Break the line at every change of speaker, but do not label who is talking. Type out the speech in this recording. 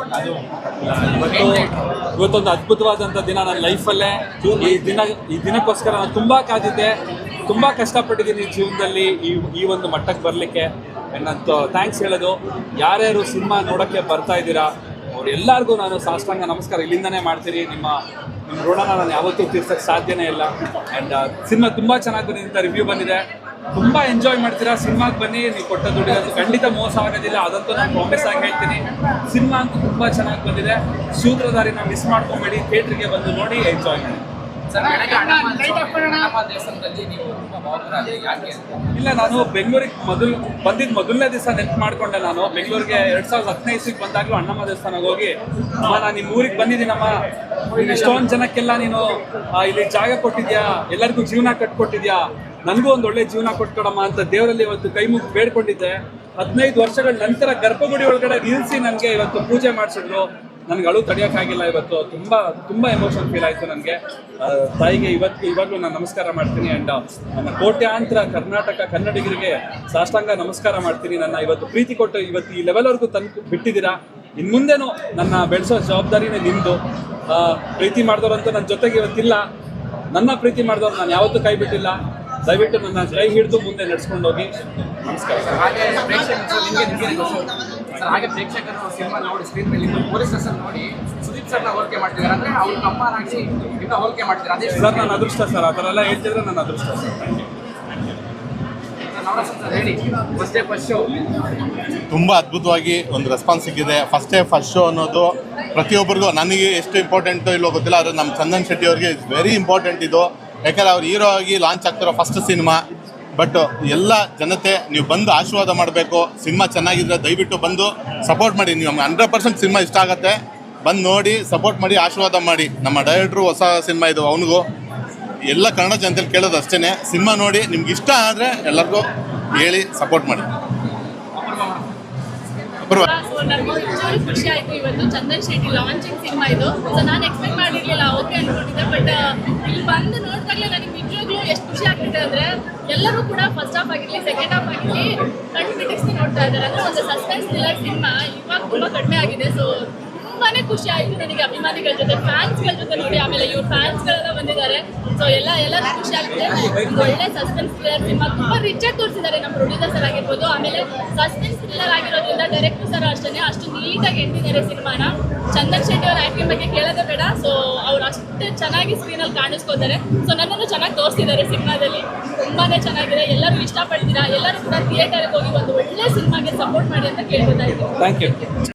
ಇವತ್ತು ಇವತ್ತೊಂದು ಅದ್ಭುತವಾದಂಥ ದಿನ ನನ್ನ ಲೈಫಲ್ಲೇ. ಈ ದಿನ, ಈ ದಿನಕ್ಕೋಸ್ಕರ ನಾನು ತುಂಬ ಕಾದಿದ್ದೆ. ತುಂಬ ಕಷ್ಟಪಟ್ಟಿದ್ದೀನಿ ಜೀವನದಲ್ಲಿ, ಈ ಈ ಒಂದು ಮಟ್ಟಕ್ಕೆ ಬರಲಿಕ್ಕೆ. ನನ್ನಂತೂ ಥ್ಯಾಂಕ್ಸ್ ಹೇಳೋದು, ಯಾರ್ಯಾರು ಸಿನಿಮಾ ನೋಡೋಕ್ಕೆ ಬರ್ತಾ ಇದ್ದೀರಾ, ಅವರೆಲ್ಲರಿಗೂ ನಾನು ಸಾಷ್ಟಾಂಗ ನಮಸ್ಕಾರ. ಇಲ್ಲಿಂದನೇ ಮಾಡ್ತೀನಿ ನಿಮ್ಮ ನಿಮ್ಮ ಋಣನ ನಾನು ಯಾವತ್ತೂ ತೀರ್ಸೋಕ್ಕೆ ಸಾಧ್ಯನೇ ಇಲ್ಲ. ಆ್ಯಂಡ್ ಸಿನಿಮಾ ತುಂಬ ಚೆನ್ನಾಗಿ ಬಂದಿದೆ ರಿವ್ಯೂ ಬಂದಿದೆ. ತುಂಬ ಎಂಜಾಯ್ ಮಾಡ್ತೀರಾ? ಸಿನಿಮಾಗೆ ಬನ್ನಿ ನೀವು ಕೊಟ್ಟ ದುಡ್ಡಿಗೆ ಖಂಡಿತ ಮೋಸ ಆಗೋದಿಲ್ಲ. ಅದಂತೂ ನಾನು ಪ್ರಾಮಿಸ್ ಆಗಿ ಹೇಳ್ತೀನಿ. ಸಿನಿಮಾ ಅಂತೂ ತುಂಬ ಚೆನ್ನಾಗಿ ಬಂದಿದೆ. ಸೂತ್ರಧಾರಿನ ಮಿಸ್ ಮಾಡ್ಕೊಂಬೇಡಿ. ಥಿಯೇಟ್ರಿಗೆ ಬಂದು ನೋಡಿ ಎಂಜಾಯ್ ಮಾಡಿ. ಇಲ್ಲ ನಾನು ಬೆಂಗಳೂರಿಗೆ ಮೊದಲು ಬಂದಿದ್ದ ಮೊದಲನೇ ದಿವಸ ನೆನ್ಪು ಮಾಡ್ಕೊಂಡೆ ನಾನು. ಬೆಂಗಳೂರಿಗೆ ಎರಡ್ ಸಾವಿರದ ಹದಿನೈದು ಇಸ್ವಿಗೆ ಬಂದಾಗಲೂ ಅಣ್ಣಮ್ಮ ದೇವಸ್ಥಾನಕ್ಕೆ ಹೋಗಿ. ಅಮ್ಮ ನಾನು ನಿಮ್ಮ ಊರಿಗೆ ಬಂದಿದ್ದೀನಮ್ಮ. ಇಷ್ಟೊಂದು ಜನಕ್ಕೆಲ್ಲ ನೀನು ಇಲ್ಲಿ ಜಾಗ ಕೊಟ್ಟಿದ್ಯಾ? ಎಲ್ಲರಿಗೂ ಜೀವನ ಕಟ್ಕೊಟ್ಟಿದ್ಯಾ? ನನಗೂ ಒಂದು ಒಳ್ಳೆ ಜೀವನ ಕೊಟ್ಕೊಡಮ್ಮ ಅಂತ ದೇವರಲ್ಲಿ ಇವತ್ತು ಕೈ ಮುಗಿ ಬೇಡ್ಕೊಂಡಿದ್ದೆ. ಹದಿನೈದು ವರ್ಷಗಳ ನಂತರ ಗರ್ಭಗುಡಿ ಒಳಗಡೆ ನಿಲ್ಲಿಸಿ ನನಗೆ ಇವತ್ತು ಪೂಜೆ ಮಾಡಿಸಿದ್ರು. ನನಗೆ ಅಳು ತಡೆಯೋಕ್ಕಾಗಿಲ್ಲ ಇವತ್ತು. ತುಂಬ ತುಂಬ ಎಮೋಷನ್ ಫೀಲ್ ಆಯಿತು ನನಗೆ. ತಾಯಿಗೆ ಇವತ್ತು, ಇವಾಗಲೂ ನಾನು ನಮಸ್ಕಾರ ಮಾಡ್ತೀನಿ ಆ್ಯಂಡ್ ನನ್ನ ಕೋಟ್ಯಾಂತರ ಕರ್ನಾಟಕ ಕನ್ನಡಿಗರಿಗೆ ಸಾಷ್ಟಾಂಗ ನಮಸ್ಕಾರ ಮಾಡ್ತೀನಿ. ನನ್ನ ಇವತ್ತು ಪ್ರೀತಿ ಕೊಟ್ಟು ಇವತ್ತು ಈ ಲೆವೆಲ್ವರೆಗೂ ತಂದು ಬಿಟ್ಟಿದ್ದೀರಾ? ಇನ್ನು ಮುಂದೆನೂ ನನ್ನ ಬೆಳೆಸೋ ಜವಾಬ್ದಾರಿನೇ ನಿಮ್ಮದು ಪ್ರೀತಿ ಮಾಡಿದವರಂತೂ ನನ್ನ ಜೊತೆಗೆ ಇವತ್ತಿಲ್ಲ. ನನ್ನ ಪ್ರೀತಿ ಮಾಡಿದವ್ರು ನಾನು ಯಾವತ್ತೂ ಕೈ ಬಿಟ್ಟಿಲ್ಲ. ದಯವಿಟ್ಟು ನನ್ನ ಕೈ ಹಿಡಿದು ಮುಂದೆ ನಡ್ಸ್ಕೊಂಡು ಹೋಗಿ ನಮಸ್ಕಾರ.
ಸರ್ ಹಾಗೆ ಪ್ರೇಕ್ಷಕರು ನಿಮಗೆ ನಿಮಗೆ ಸರ್ ಹಾಗೆ ಪ್ರೇಕ್ಷಕರು ಸಿನಿಮಾ ನೋಡಿ ಸ್ಕ್ರೀನ್ ಮೇಲೆ ಇನ್ನು ಪೊಲೀಸ್ ನೋಡಿ ಸುದೀಪ್ ಸರ್ನ ಹೋಲಿಕೆ ಮಾಡ್ತಿದ್ದಾರೆ. ಅಂದ್ರೆ ಅವ್ರ ಅಮ್ಮನಾಗಿ ಇಂದ ಹೋಲಿಕೆ ಮಾಡ್ತಿದ್ದಾರೆ. ಅದೇ
ಸರ್ ನನ್ನ ಅದೃಷ್ಟ ಸರ್ ಆ ಥರ ಎಲ್ಲ ಹೇಳ್ತಿದ್ರೆ ನನ್ನ ಅದೃಷ್ಟ sir.
Navarasa sir first day first show
ತುಂಬ ಅದ್ಭುತವಾಗಿ ಒಂದು ರೆಸ್ಪಾನ್ಸ್ ಸಿಕ್ಕಿದೆ. ಫಸ್ಟ್ ಡೇ ಫಸ್ಟ್ ಶೋ ಅನ್ನೋದು ಪ್ರತಿಯೊಬ್ಬರಿಗೂ ನನಗೆ ಎಷ್ಟು ಇಂಪಾರ್ಟೆಂಟು ಇಲ್ಲೋ ಗೊತ್ತಿಲ್ಲ ಆದರೆ ನಮ್ಮ ಚಂದನ್ ಶೆಟ್ಟಿ ಅವ್ರಿಗೆ ಇಟ್ಸ್ ವೆರಿ ಇಂಪಾರ್ಟೆಂಟ್ ಇದು. ಯಾಕಂದ್ರೆ ಅವ್ರು ಹೀರೋ ಆಗಿ ಲಾಂಚ್ ಆಗ್ತಿರೋ ಫಸ್ಟ್ ಸಿನಿಮಾ ಬಟ್ ಎಲ್ಲ ಜನತೆ ನೀವು ಬಂದು ಆಶೀರ್ವಾದ ಮಾಡಬೇಕು ಸಿನಿಮಾ ಚೆನ್ನಾಗಿದ್ರೆ ದಯವಿಟ್ಟು ಬಂದು ಸಪೋರ್ಟ್ ಮಾಡಿ. ನೀವು ಹಂಡ್ರೆಡ್ ಪರ್ಸೆಂಟ್ ಸಿನಿಮಾ ಇಷ್ಟ ಆಗುತ್ತೆ. ಬಂದು ನೋಡಿ ಸಪೋರ್ಟ್ ಮಾಡಿ, ಆಶೀರ್ವಾದ ಮಾಡಿ. ನಮ್ಮ ಡೈರೆಕ್ಟ್ರು ಹೊಸ ಸಿನಿಮಾ ಇದು, ಅವನಿಗೂ. ಎಲ್ಲ ಕನ್ನಡ ಜನತೆಯಲ್ಲಿ ಕೇಳೋದು ಅಷ್ಟೇ ಸಿನಿಮಾ ನೋಡಿ, ನಿಮ್ಗೆ ಇಷ್ಟ ಆದರೆ ಎಲ್ಲರಿಗೂ ಹೇಳಿ ಸಪೋರ್ಟ್ ಮಾಡಿ.
ಖುಷಿ ಆಯ್ತು ಇವತ್ತು. ಚಂದನ್ ಶೆಟ್ಟಿ ಲಾಂಚಿಂಗ್ ಸಿನಿಮಾ ಇದು. ನಾನು ಎಕ್ಸ್ಪೆಕ್ಟ್ ಮಾಡಿರ್ಲಿಲ್ಲ. ಓಕೆ ಅನ್ಕೊಂಡಿದ್ದೆ ಬಟ್ ಅಂದ್ರೆ ಎಲ್ಲರೂ ಕೂಡ ಫಸ್ಟ್ ಹಾಫ್ ಆಗಿರ್ಲಿ ಸೆಕೆಂಡ್ ಹಾಫ್ ಆಗಿರ್ಲಿ ಕಂಟಿನ್ಯೂಸ್ಲಿ ನೋಡ್ತಾ ಇದ್ದಾರೆ. ಅಂದ್ರೆ ಒಂದು ಸಸ್ಪೆನ್ಸ್ ಥ್ರಿಲ್ಲರ್ ಸಿನಿಮಾ ಇವಾಗ ತುಂಬಾ ಕಡಿಮೆ ಆಗಿದೆ. ಸೊ ತುಂಬಾನೇ ಖುಷಿ ಆಯ್ತು ನನಗೆ ಅಭಿಮಾನಿಗಳ ಜೊತೆ ಫ್ಯಾನ್ಸ್ಗಳ ಜೊತೆ ನೋಡಿ. ಆಮೇಲೆ ಇವ್ರು ಫ್ಯಾನ್ಸ್ ಗಳೆಲ್ಲ ಬಂದಿದ್ದಾರೆ. ಸೊ ಎಲ್ಲ, ಎಲ್ಲರೂ ಖುಷಿ ಆಗುತ್ತೆ. ಒಂದು ಒಳ್ಳೆ ಸಸ್ಪೆನ್ಸ್ ಥ್ರಿಲ್ಲರ್ ಸಿನಿಮಾ. ತುಂಬಾ ರಿಚ್ ಆಗಿ ತೋರಿಸಿದ್ದಾರೆ ನಮ್ಮ ಪ್ರೊಡ್ಯೂಸರ್ ಸರ್ ಆಗಿರ್ಬೋದು. ಆಮೇಲೆ ಸಸ್ಪೆನ್ಸ್ ಥ್ರಿಲ್ಲರ್ ಆಗಿರೋದ್ರಿಂದ ಡೈರೆಕ್ಟರ್ ಸರ್ ಅಷ್ಟೇ ಅಷ್ಟು ನೀಟಾಗಿ ಎಂಟಿದ್ದಾರೆ ಸಿನಿಮಾನ. ಚಂದನ್ ಶೆಟ್ಟಿ ಅವರ ಆಕ್ಟಿಂಗ್ ಬಗ್ಗೆ ಕೇಳೋದೇ ಬೇಡ. ಸೊ ಚೆನ್ನಾಗಿ ಸ್ಕ್ರೀನಲ್ಲಿ ಕಾಣಿಸ್ಕೋತಾರೆ ಸೊ ನನ್ನನ್ನು ಚೆನ್ನಾಗಿ ತೋರಿಸಿದ್ದಾರೆ ಸಿನಿಮಾದಲ್ಲಿ. ತುಂಬಾನೇ ಚೆನ್ನಾಗಿದೆ. ಎಲ್ಲರೂ ಇಷ್ಟಪಡ್ತೀರಾ? ಎಲ್ಲರೂ ಕೂಡ ಥಿಯೇಟರ್ಗೆ ಹೋಗಿ ಒಂದು ಒಳ್ಳೆ ಸಿನಿಮಾಗೆ ಸಪೋರ್ಟ್ ಮಾಡಿ ಅಂತ ಕೇಳ್ಕೊತಾ ಇದ್ದೀನಿ.